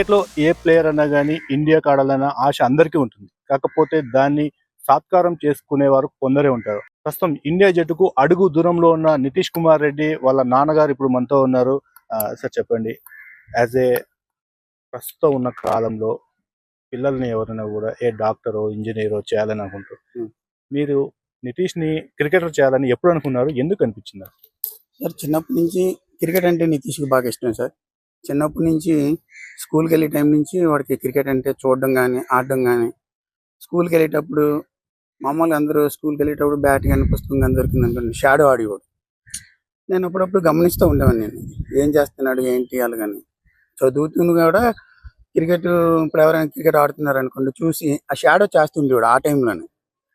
క్రికెట్లో ఏ ప్లేయర్ అన్నా కానీ ఇండియాకి ఆడాలన్న ఆశ అందరికీ ఉంటుంది. కాకపోతే దాన్ని సాత్కారం చేసుకునేవారు కొందరే ఉంటారు. ప్రస్తుతం ఇండియా జట్టుకు అడుగు దూరంలో ఉన్న నితీష్ కుమార్ రెడ్డి వాళ్ళ నాన్నగారు ఇప్పుడు మనతో ఉన్నారు. సార్ చెప్పండి. యాజ్ ఏ ప్రస్తుతం ఉన్న కాలంలో పిల్లల్ని ఎవరైనా కూడా ఏ డాక్టరో ఇంజనీరో చేయాలని అనుకుంటారు. మీరు నితీష్ని క్రికెటర్ చేయాలని ఎప్పుడు అనుకున్నారు? ఎందుకు అనిపించింది? సార్ చిన్నప్పటి నుంచి క్రికెట్ అంటే నితీష్కి బాగా ఇష్టం సార్. చిన్నప్పటి నుంచి స్కూల్కి వెళ్ళే టైం నుంచి వాడికి క్రికెట్ అంటే చూడడం కానీ ఆడడం కానీ స్కూల్కి వెళ్ళేటప్పుడు మామూలుగా అందరూ స్కూల్కి వెళ్ళేటప్పుడు బ్యాట్ కానీ పుస్తకం కానీ దొరికింది అనుకోండి షాడో ఆడేవాడు. నేను అప్పుడప్పుడు గమనిస్తూ ఉండేవాడిని నేను. ఏం చేస్తున్నాడు ఏంటి అలాగని చదువుతున్న కూడా క్రికెట్ ఇప్పుడు ఎవరైనా క్రికెట్ ఆడుతున్నారు అనుకోండి చూసి ఆ షాడో చేస్తుండేవాడు ఆ టైంలోనే.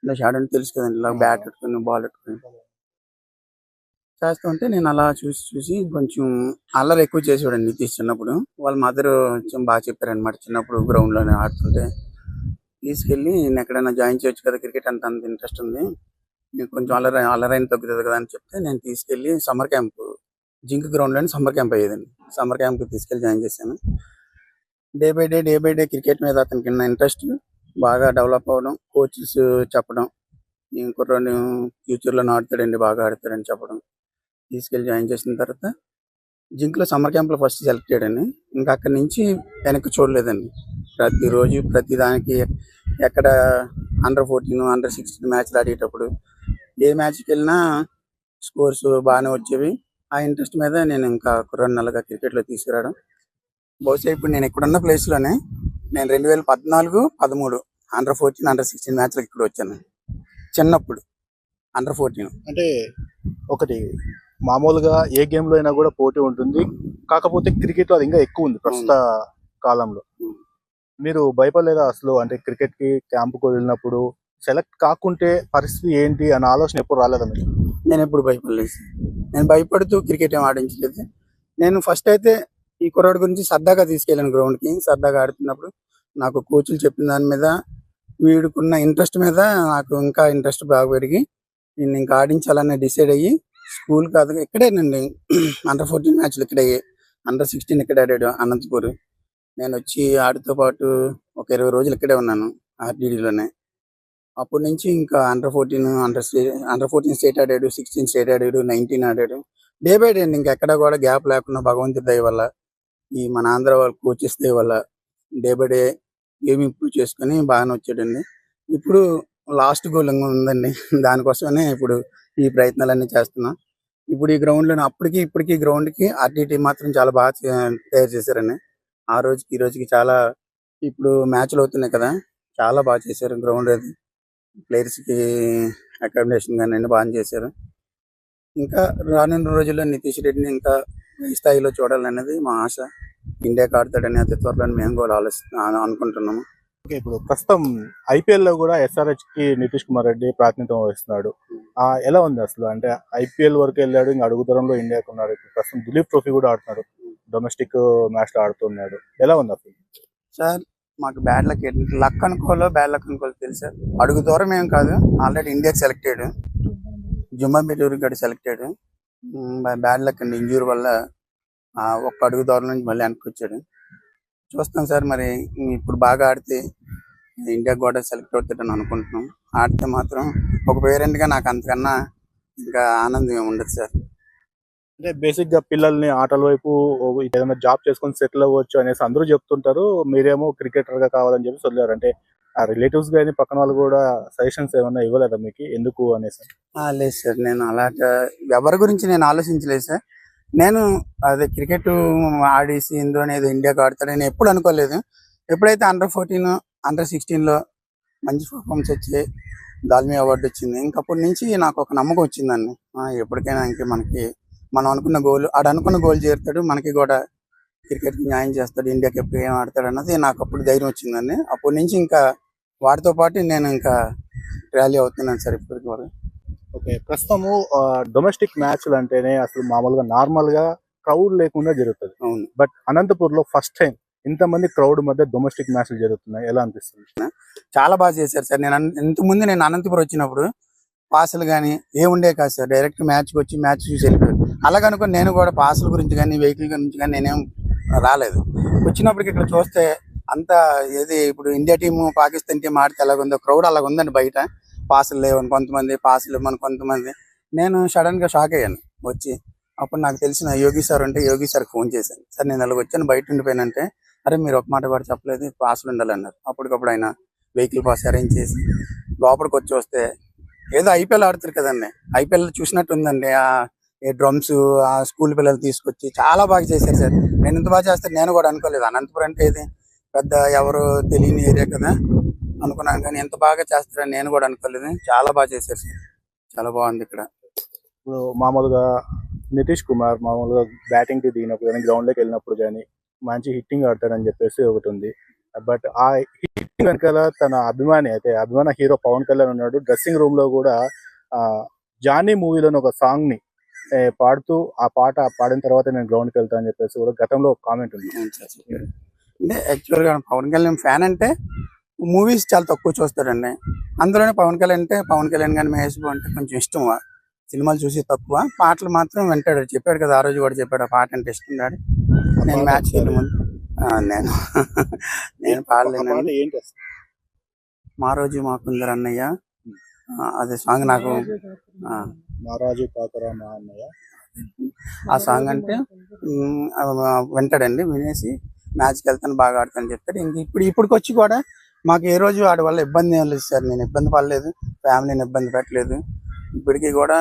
షాడో అంటే తెలుసు కదండి ఇలా బ్యాట్ పెట్టుకుని బాల్ పెట్టుకుని. చేస్తుంటే నేను అలా చూసి చూసి కొంచెం అల్లరి ఎక్కువ చేసేవాడు నితీష్ చిన్నప్పుడు. వాళ్ళ మదర్ కొంచెం బాగా చెప్పారనమాట చిన్నప్పుడు గ్రౌండ్లోనే ఆడుతుంటే. తీసుకెళ్ళి నేను ఎక్కడైనా జాయిన్ చేయొచ్చు కదా క్రికెట్ అంత అంత ఇంట్రెస్ట్ ఉంది. నీకు కొంచెం అల్లరి అల్లరైన తగ్గుతుంది కదా అని చెప్తే నేను తీసుకెళ్ళి సమ్మర్ క్యాంప్ జింక్ గ్రౌండ్లోనే సమ్మర్ క్యాంప్ అయ్యేదండి సమ్మర్ క్యాంప్ తీసుకెళ్ళి జాయిన్ చేశాను. Day by day day by day cricket మీద అతనికి ఇంట్రెస్ట్ బాగా డెవలప్ అవ్వడం కోచెస్ చెప్పడం ఇంకొకరు ఫ్యూచర్లో ఆడతాడండి బాగా ఆడతాడని చెప్పడం. తీసుకెళ్ళి జాయిన్ చేసిన తర్వాత జింక్లో సమ్మర్ క్యాంప్లో ఫస్ట్ సెలెక్ట్ చేయడండి ఇంకా అక్కడి నుంచి వెనక్కి చూడలేదండి. ప్రతిరోజు ప్రతి దానికి ఎక్కడ అండర్ ఫోర్టీన్ అండర్ సిక్స్టీన్ మ్యాచ్లు ఆడేటప్పుడు ఏ మ్యాచ్కి వెళ్ళినా స్కోర్స్ బాగానే వచ్చేవి. ఆ ఇంట్రెస్ట్ మీద నేను ఇంకా రెండు నెలలుగా క్రికెట్లో తీసుకురావడం. బహుశా ఇప్పుడు నేను ఇక్కడున్న ప్లేస్లోనే నేను రెండు వేల పద్నాలుగు పదమూడు అండర్ ఫోర్టీన్ అండర్ సిక్స్టీన్ మ్యాచ్లకు ఇక్కడ వచ్చాను. చిన్నప్పుడు అండర్ ఫోర్టీన్ అంటే ఒకటి మామూలుగా ఏ గేమ్లో అయినా కూడా పోటీ ఉంటుంది. కాకపోతే క్రికెట్లో అది ఇంకా ఎక్కువ ఉంది ప్రస్తుత కాలంలో. మీరు భయపడలేదా అసలు? అంటే క్రికెట్కి క్యాంపుకు వెళ్ళినప్పుడు సెలెక్ట్ కాకుంటే పరిస్థితి ఏంటి అన్న ఆలోచన ఎప్పుడు రాలేదా మీకు? నేను ఎప్పుడు భయపడలేదు. నేను భయపడుతూ క్రికెట్ ఏం ఆడించలేదు. నేను ఫస్ట్ అయితే ఈ కుర్రాడు గురించి సరదాగా తీసుకెళ్ళాను గ్రౌండ్కి సరదాగా ఆడుతున్నప్పుడు నాకు కోచ్లు చెప్పిన దాని మీద వీడికున్న ఇంట్రెస్ట్ మీద నాకు ఇంకా ఇంట్రెస్ట్ బాగా పెరిగి నేను ఇంకా ఆడించాలని డిసైడ్ అయ్యి స్కూల్ కాదు ఇక్కడేనండి. అండర్ ఫోర్టీన్ మ్యాచ్లు ఇక్కడే అండర్ సిక్స్టీన్ ఇక్కడ ఆడాడు అనంతపూర్. నేను వచ్చి ఆడితో పాటు ఒక ఇరవై రోజులు ఇక్కడే ఉన్నాను ఆర్డీడీలోనే అప్పటి నుంచి ఇంకా under fourteen under under fourteen state ఆడాడు సిక్స్టీన్ స్టేట్ ఆడాడు నైన్టీన్ ఆడాడు. డే బై డే ఇంకా ఎక్కడ కూడా గ్యాప్ లేకుండా భగవంతుడి దయ వల్ల ఈ మన ఆంధ్ర వాళ్ళ కోచెస్ దయ వల్ల day by day game improve చేసుకుని బాగానే వచ్చాడండి. ఇప్పుడు లాస్ట్ గోల్ ఉందండి. దానికోసమే ఇప్పుడు ఈ ప్రయత్నాలన్నీ చేస్తున్నా. ఇప్పుడు ఈ గ్రౌండ్లో అప్పటికి ఇప్పటికి గ్రౌండ్కి ఆర్టీటీ మాత్రం చాలా బాగా చే- తయారు చేశారండి. ఆ రోజుకి ఈ రోజుకి చాలా ఇప్పుడు మ్యాచ్లు అవుతున్నాయి కదా చాలా బాగా చేశారు గ్రౌండ్ అది. ప్లేయర్స్కి అకామిడేషన్ కానీ అన్ని బాగా చేశారు. ఇంకా రానున్న రోజుల్లో నితీష్ రెడ్డిని ఇంకా ఈ స్థాయిలో చూడాలనేది మా ఆశ. ఇండియాకి ఆడతాడని అతి త్వరలో మేము కూడా ఆలోచి అనుకుంటున్నాము. ఓకే ఇప్పుడు ప్రస్తుతం ఐపీఎల్లో కూడా ఎస్ఆర్హెచ్కి నితీష్ కుమార్ రెడ్డి ప్రాతినిధ్యం వహిస్తున్నాడు. ఆ ఎలా ఉంది అసలు? అంటే ఐపీఎల్ వరకు వెళ్ళాడు ఇంకా అడుగు ఇండియాకు ఉన్నాడు. ప్రస్తుతం దిలీప్ ట్రోఫీ కూడా ఆడుతున్నాడు. డొమెస్టిక్ మ్యాచ్లో ఆడుతున్నాడు ఎలా ఉంది అసలు? సార్ మాకు బ్యాడ్ లక్ లక్ అనుకోలో బ్యాడ్ లక్ అనుకోలో తెలుసు. అడుగు దూరం ఏం కాదు. ఆల్రెడీ ఇండియాకి సెలెక్ట్ అయ్యాడు. జుమ్మాబెటూరు గడి సెలెక్ట్ అయ్యాడు. బ్యాడ్ లక్ అండి ఇంజూరీ వల్ల ఆ, ఒక్క అడుగు దూరం నుంచి మళ్ళీ వెనక్కి వచ్చాడు. చూస్తాం సార్ మరి. ఇప్పుడు బాగా ఆడితే ఇండియాకి కూడా సెలెక్ట్ అవుతాడని అనుకుంటున్నాం. ఆడితే మాత్రం ఒక పేరెంట్గా నాకు అంతకన్నా ఇంకా ఆనందం ఉండదు సార్. అంటే బేసిక్గా పిల్లల్ని ఆటల వైపు ఏదైనా జాబ్ చేసుకొని సెటిల్ అవ్వచ్చు అనేసి అందరూ చెప్తుంటారు. మీరేమో క్రికెటర్గా కావాలని చెప్పి వదిలేరు అంటే ఆ రిలేటివ్స్ గానీ పక్కన వాళ్ళు కూడా సజెషన్స్ ఏమన్నా ఇవ్వలేదా మీకు? ఎందుకు అనేసి? లేదు సార్. నేను అలాగా ఎవరి గురించి నేను ఆలోచించలేదు సార్. నేను అదే క్రికెట్ ఆడేసి ఇందులో ఏదో ఇండియాకి ఆడతాడని ఎప్పుడు అనుకోలేదు. ఎప్పుడైతే అండర్ ఫోర్టీన్ అండర్ సిక్స్టీన్లో మంచి పర్ఫార్మెన్స్ వచ్చి దాల్మీ అవార్డు వచ్చింది. ఇంకప్పటి నుంచి నాకు ఒక నమ్మకం వచ్చిందండి ఎప్పటికైనా ఇంక మనకి మనం అనుకున్న గోల్ ఆడ అనుకున్న గోల్ చేరుతాడు. మనకి కూడా క్రికెట్కి న్యాయం చేస్తాడు. ఇండియాకి ఎప్పుడు ఏం ఆడతాడు అన్నది నాకు అప్పుడు ధైర్యం వచ్చిందండి. అప్పటి నుంచి ఇంకా వాటితో పాటు నేను ఇంకా ర్యాలీ అవుతున్నాను సార్ ఇప్పటికి వరకు. ఓకే ప్రస్తుతము డొమెస్టిక్ మ్యాచ్లు అంటేనే అసలు మామూలుగా నార్మల్గా క్రౌడ్ లేకుండా జరుగుతుంది. అవును. బట్ అనంతపూర్లో ఫస్ట్ టైం ఇంతమంది క్రౌడ్ మధ్య డొమెస్టిక్ మ్యాచ్లు జరుగుతున్నాయి. ఎలా అనిపిస్తుంది? చాలా బాగా చేశారు సార్. నేను ఇంతకుముందు నేను అనంతపురం వచ్చినప్పుడు పాసులు కానీ ఏ ఉండే కాదు సార్. డైరెక్ట్ మ్యాచ్కి వచ్చి మ్యాచ్ చూసి వెళ్ళిపోయాను అలాగనుకుని నేను కూడా పాసుల గురించి కానీ వెహికల్ గురించి కానీ నేనేం రాలేదు. వచ్చినప్పటికి ఇక్కడ చూస్తే అంత ఏది ఇప్పుడు ఇండియా టీం పాకిస్తాన్ టీం ఆడితే ఎలాగుందో క్రౌడ్ అలాగ ఉందండి బయట. పాసులు లేవని కొంతమంది పాసులు ఇవ్వని కొంతమంది. నేను సడన్గా షాక్ అయ్యాను. వచ్చి అప్పుడు నాకు తెలిసిన యోగి సార్ ఉంటే యోగి సార్ ఫోన్ చేశాను. సార్ నేను అలాగ వచ్చాను బయట ఉండిపోయానంటే అరే మీరు ఒక మాట కూడా చెప్పలేదు పాసులు ఉండాలన్నారు. అప్పటికప్పుడు ఆయన వెహికల్ పాస్ అరేంజ్ చేసి లోపలికి వచ్చి వస్తే ఏదో ఐపీఎల్ ఆడుతారు కదండి. ఐపీఎల్ చూసినట్టు ఉందండి. ఆ డ్రమ్స్ ఆ స్కూల్ పిల్లలు తీసుకొచ్చి చాలా బాగా చేశారు సార్. నేను ఇంత బాగా చేస్తాను నేను కూడా అనుకోలేదు. అనంతపురం అంటే ఇది పెద్ద ఎవరు తెలియని ఏరియా కదా. అనుకున్నాను కానీ ఎంత బాగా చేస్తారని నేను కూడా అనుకోలేదు. చాలా బాగా చేశారు సార్. చాలా బాగుంది ఇక్కడ. ఇప్పుడు మామూలుగా నితీష్ కుమార్ మామూలుగా బ్యాటింగ్కి దిగినప్పుడు కానీ గ్రౌండ్లోకి వెళ్ళినప్పుడు కానీ మంచి హిట్టింగ్ ఆడతాడని చెప్పేసి ఒకటి ఉంది. బట్ ఆ హిట్టింగ్ వెనకాల తన అభిమాని అయితే అభిమాన హీరో పవన్ కళ్యాణ్ ఉన్నాడు. డ్రెస్సింగ్ రూమ్లో కూడా ఆ జానీ మూవీలోని ఒక సాంగ్ని పాడుతూ ఆ పాట పాడిన తర్వాత నేను గ్రౌండ్కి వెళ్తా అని చెప్పేసి కూడా గతంలో ఒక కామెంట్ ఉంది. అంటే యాక్చువల్గా పవన్ కళ్యాణ్ ఫ్యాన్ అంటే మూవీస్ చాలా తక్కువ చూస్తాడండి అందులోనే పవన్ కళ్యాణ్ అంటే పవన్ కళ్యాణ్ కానీ మహేష్ బాబు అంటే కొంచెం ఇష్టం సినిమాలు చూసి తక్కువ. పాటలు మాత్రం వింటాడు. చెప్పాడు కదా ఆ రోజు కూడా చెప్పాడు ఆ పాట అంటే ఇష్టం డాడీ. నేను మ్యాచ్ వెళ్ళే ముందు. ఆ, నేను నేను పాడలేను? మా రోజు మాకుందరు అన్నయ్య. ఆ, అదే సాంగ్ నాకు ఆ, మహారాజు కాకరా మా అన్నయ్య. ఆ సాంగ్ అంటే వింటాడండి వినేసి మ్యాచ్కి వెళ్తాను బాగా ఆడతాను చెప్తాడు. ఇంక ఇప్పుడు ఇప్పటికి వచ్చి కూడా మాకు ఏ రోజు వాడి వల్ల ఇబ్బంది ఏం లేదు సార్. నేను ఇబ్బంది పడలేదు. ఫ్యామిలీని ఇబ్బంది పెట్టలేదు. ఇప్పటికీ కూడా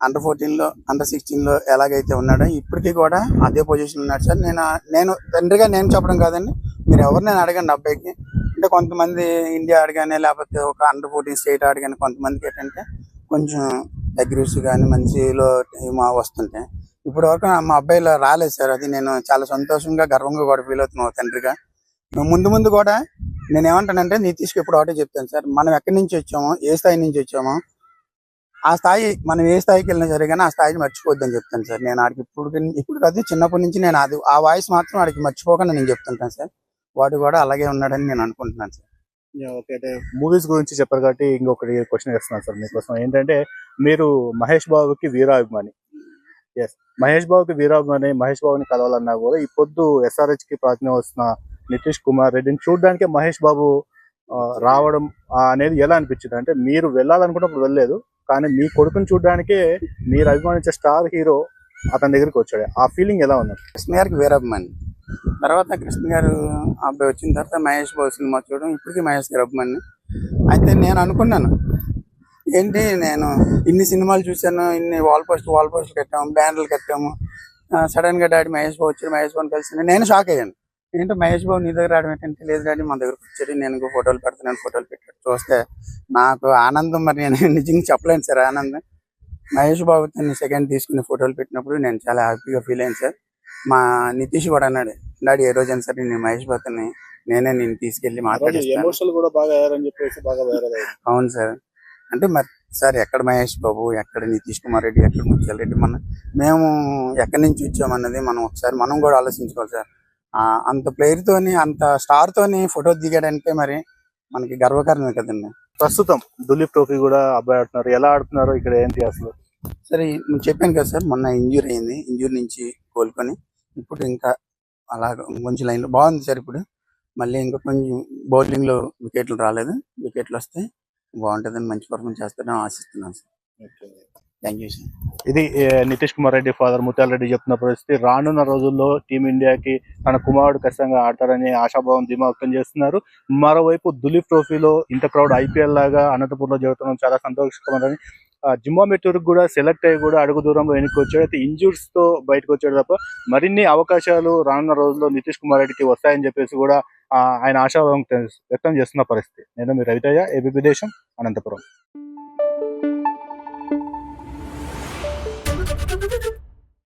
అండర్ ఫోర్టీన్లో అండర్ సిక్స్టీన్లో ఎలాగైతే ఉన్నాడో ఇప్పటికీ కూడా అదే పొజిషన్ ఉన్నాడు సార్. నేను నేను తండ్రిగా నేను చెప్పడం కాదండి. మీరు ఎవరు నేను అడగండి అబ్బాయికి. అంటే కొంతమంది ఇండియా అడగానే లేకపోతే ఒక అండర్ ఫోర్టీన్ స్టేట్ అడగానే కొంతమందికి ఏంటంటే కొంచెం అగ్రెస్ కానీ మంచిలో మా వస్తుంటాయి. ఇప్పటివరకు వరకు మా అబ్బాయిలో రాలేదు సార్. అది నేను చాలా సంతోషంగా గర్వంగా కూడా ఫీల్ అవుతున్నాను తండ్రిగా. ముందు ముందు కూడా నేను ఏమంటానంటే నితీష్కి ఇప్పుడు ఒకటే చెప్తాను. సార్ మనం ఎక్కడి నుంచి వచ్చామో ఏ స్థాయి నుంచి వచ్చామో ఆ స్థాయి మనం ఏ స్థాయికి వెళ్ళినా సరే కానీ ఆ స్థాయిని మర్చిపోద్దని చెప్తాను సార్. నేను ఆడికి ఇప్పుడు ఇప్పుడు కాదు చిన్నప్పటి నుంచి నేను అది ఆ వాయిస్ మాత్రం ఆడికి మర్చిపోకుండా నేను చెప్తుంటాను సార్. వాడు కూడా అలాగే ఉన్నాడని నేను అనుకుంటున్నాను సార్. ఓకే. అంటే మూవీస్ గురించి చెప్పారు కాబట్టి ఇంకొకటి క్వశ్చన్ వేస్తున్నాను సార్ మీకోసం. ఏంటంటే మీరు మహేష్ బాబుకి వీరాభిమాని. ఎస్ మహేష్ బాబుకి వీరాభిమాని మహేష్ బాబుని కలవాలన్నా కూడా ఈ పొద్దు ఎస్ఆర్హెచ్కి ప్రాతినిధ్యం వస్తున్న నితీష్ కుమార్ రెడ్డిని చూడడానికి మహేష్ బాబు రావడం అనేది ఎలా అనిపించింది? అంటే మీరు వెళ్ళాలనుకున్నప్పుడు వెళ్ళలేదు కానీ మీ కొడుకుని చూడడానికే మీరు అభిమానించే స్టార్ హీరో అతని దగ్గరికి వచ్చాడు. ఆ ఫీలింగ్ ఎలా ఉంది? కృష్ణ గారికి వీరభిమాని తర్వాత కృష్ణ గారు అబ్బాయి వచ్చిన తర్వాత మహేష్ బాబు సినిమా చూడడం ఇప్పటికీ మహేష్ గారు అభిమాని. అయితే నేను అనుకున్నాను ఏంటి నేను ఇన్ని సినిమాలు చూశాను ఇన్ని వాల్ పోస్ట్ వాల్ పోస్టులు కట్టాము బ్యానర్లు కట్టాము సడన్గా డాడీ మహేష్ బాబు వచ్చాడు మహేష్ బాబుని కలిసి నేను షాక్ అయ్యాను. ఏంటో మహేష్ బాబు నీ దగ్గర రావడం ఏంటంటే లేదు డాడీ మా దగ్గరకు వచ్చాడు నేను ఇంకో ఫోటోలు పెడతాను ఫోటోలు పెట్టాడు. చూస్తే నాకు ఆనందం మరి నేను నిజంగా చెప్పలేను సార్ ఆనందం. మహేష్ బాబు తను సెకండ్ తీసుకుని ఫోటోలు పెట్టినప్పుడు నేను చాలా హ్యాపీగా ఫీల్ అయ్యాను సార్. మా నితీష్ కూడా అన్నాడు డాడీ ఏ రోజైనా సరే నేను మహేష్ బాబుని నేనే నేను తీసుకెళ్ళి మాట్లాడిస్తాను. అవును సార్. అంటే మరి సార్ ఎక్కడ మహేష్ బాబు ఎక్కడ నితీష్ కుమార్ రెడ్డి ఎక్కడ ముత్యాల రెడ్డి మన మేము ఎక్కడి నుంచి వచ్చామన్నది మనం ఒకసారి మనం కూడా ఆలోచించుకోవాలి సార్. అంత ప్లేయర్ తోని అంత స్టార్ తోని ఫోటో దిగాడంటే మరి మనకి గర్వకారణమే కదండి. ప్రస్తుతం దులీప్ ట్రోఫీ కూడా అబ్బాయి ఆడుతున్నారు. ఎలా ఆడుతున్నారు? ఇక్కడ ఏంటి అసలు? సరే నేను చెప్పాను కదా సార్ మొన్న ఇంజూరీ అయింది. ఇంజూరీ నుంచి కోలుకొని ఇప్పుడు ఇంకా అలా కొంచెం లైన్లో బాగుంది సార్ ఇప్పుడు. మళ్ళీ ఇంకా కొంచెం బౌలింగ్లో వికెట్లు రాలేదు. వికెట్లు వస్తే బాగుంటుందని మంచి పర్ఫార్మెన్స్ చేస్తారని ఆశిస్తున్నాను సార్. థ్యాంక్ యూ ఇది నితీష్ కుమార్ రెడ్డి ఫాదర్ ముత్యాల రెడ్డి చెప్తున్న పరిస్థితి. రానున్న రోజుల్లో టీమిండియాకి తన కుమారుడు ఖచ్చితంగా ఆడతారని ఆశాభావం ధీమా వ్యక్తం చేస్తున్నారు. మరోవైపు దులీప్ ట్రోఫీలో ఇంత క్రౌడ్ ఐపీఎల్ లాగా అనంతపురంలో జరుగుతున్నాం చాలా సంతోషకరమని జిమ్మా కూడా సెలెక్ట్ అయ్యి కూడా అడుగు దూరంలో వెనక్కి వచ్చాడు అయితే ఇంజూర్స్తో బయటకు వచ్చాడు తప్ప మరిన్ని అవకాశాలు రానున్న రోజుల్లో నితీష్ కుమార్ రెడ్డికి వస్తాయని చెప్పేసి కూడా ఆయన ఆశాభావం వ్యక్తం చేస్తున్న పరిస్థితి. నేను మీ రవితయ్య ఏబీపీ దేశం అనంతపురం.